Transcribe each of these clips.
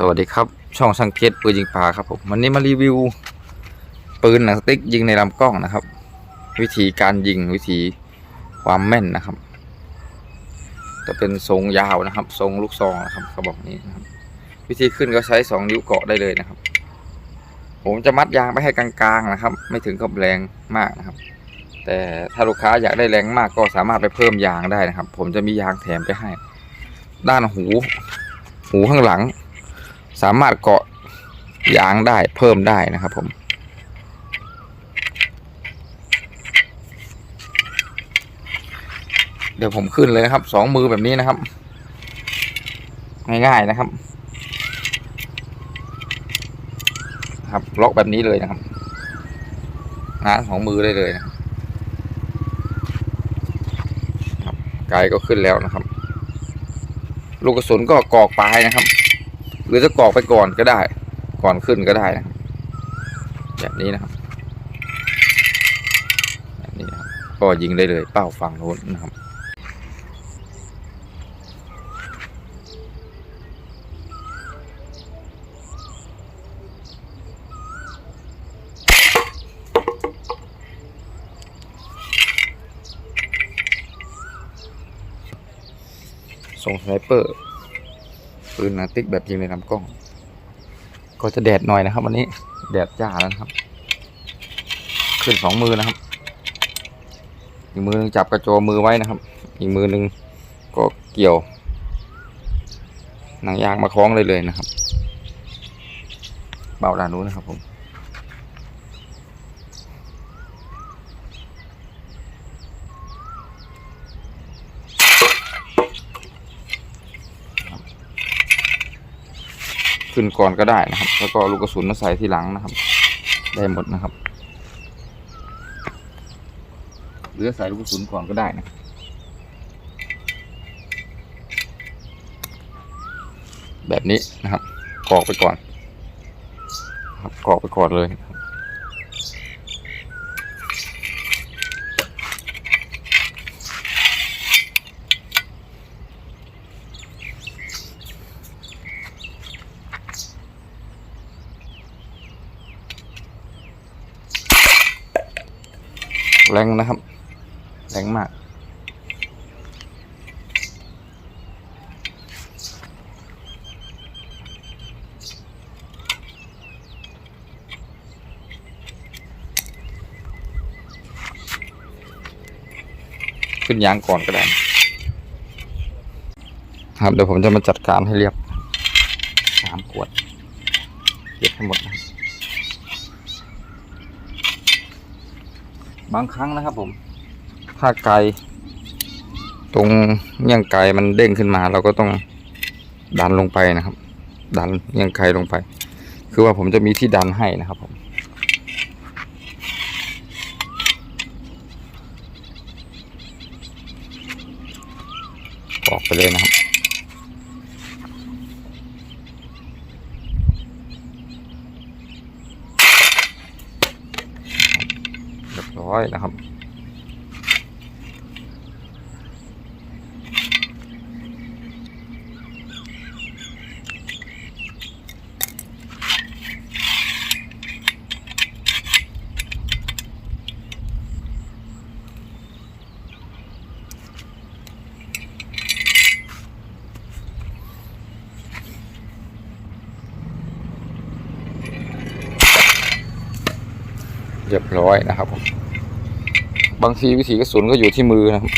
สวัสดีครับช่องสังเกตปืนยิงปลาครับผมวันนี้มารีวิว ปืนหนังสติ๊กยิงในลำกล้องนะครับ วิธีการยิงวิธีความแม่นนะครับ จะเป็นทรงยาวนะครับ ทรงลูกซองนะครับเขาบอกนี้นะครับ วิธีขึ้นก็ใช้สองนิ้วเกาะได้เลยนะครับ ผมจะมัดยางไปให้กลางๆนะครับ ไม่ถึงกับแรงมากนะครับ แต่ถ้าลูกค้าอยากได้แรงมากก็สามารถไปเพิ่มยางได้นะครับ ผมจะมียางแถมไปให้ ด้านหู หูข้างหลัง สามารถเกาะยางได้เพิ่มได้นะครับผม เดี๋ยวผมขึ้นเลยนะครับสองมือแบบนี้นะครับ ง่ายๆนะครับ ครับล็อกแบบนี้เลยนะครับงางของมือได้เลยนะครับไกลก็ขึ้นแล้วนะครับ ลูกกระสุนก็กอกปลายนะครับ หรือจะกรอกไปก่อนก็ได้ ก่อนขึ้นก็ได้นะแบบนี้นะครับแบบนี้นะครับก็ยิงได้เลยเป้าฝั่งโน้นนะครับส่งสไนเปอร์ ปืนนาติ๊กแบบยิงในลำกล้อง ก็จะแดดหน่อยนะครับ วันนี้แดดจ้าแล้วครับ ขึ้นสองมือนะครับอีกมือหนึงจับกระโจมมือไว้นะครับ อีกมือหนึงก็เกี่ยวหนังยางมาคล้องเลยเลยนะครับ เบาด้านนู้นนะครับผม ขึ้นก่อนก็ได้นะครับ แล้วก็ลูกกระสุนมาใส่ที่หลังนะครับ ได้หมดนะครับหรือใส่ลูกกระสุนก่อนก็ได้นะแบบนี้นะครับกรอกไปก่อนครับกรอกไปก่อนเลย แรงนะครับ แรงมาก ขึ้นยางก่อนก็ได้ ครับเดี๋ยวผมจะมาจัดการให้เรียบสามขวด เก็บให้หมดนะครับ บางครั้งนะครับ ผมถ้าไกลตรงเงี้ยงไกลมันเด้งขึ้นมา เราก็ต้องดันลงไปนะครับ ดันเงี้ยงไกลลงไป คือว่าผมจะมีที่ดันให้นะครับ ผมออกไปเลยนะครับ ร้อยนะครับ เรียบร้อยนะครับผม บางทีวิถีกระสุนก็อยู่ที่มือนะครับ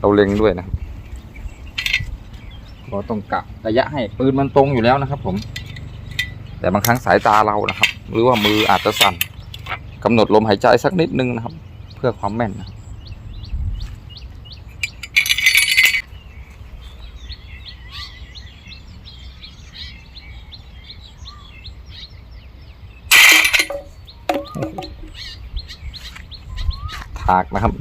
เราเล็งด้วยนะเราต้องกะระยะให้ปืนมันตรงอยู่แล้วนะครับผม แต่บางครั้งสายตาเรานะครับ หรือว่ามืออาจจะสั่นกำหนดลมหายใจสักนิดนึงนะครับ เพื่อความแม่นนะครับากนะครับ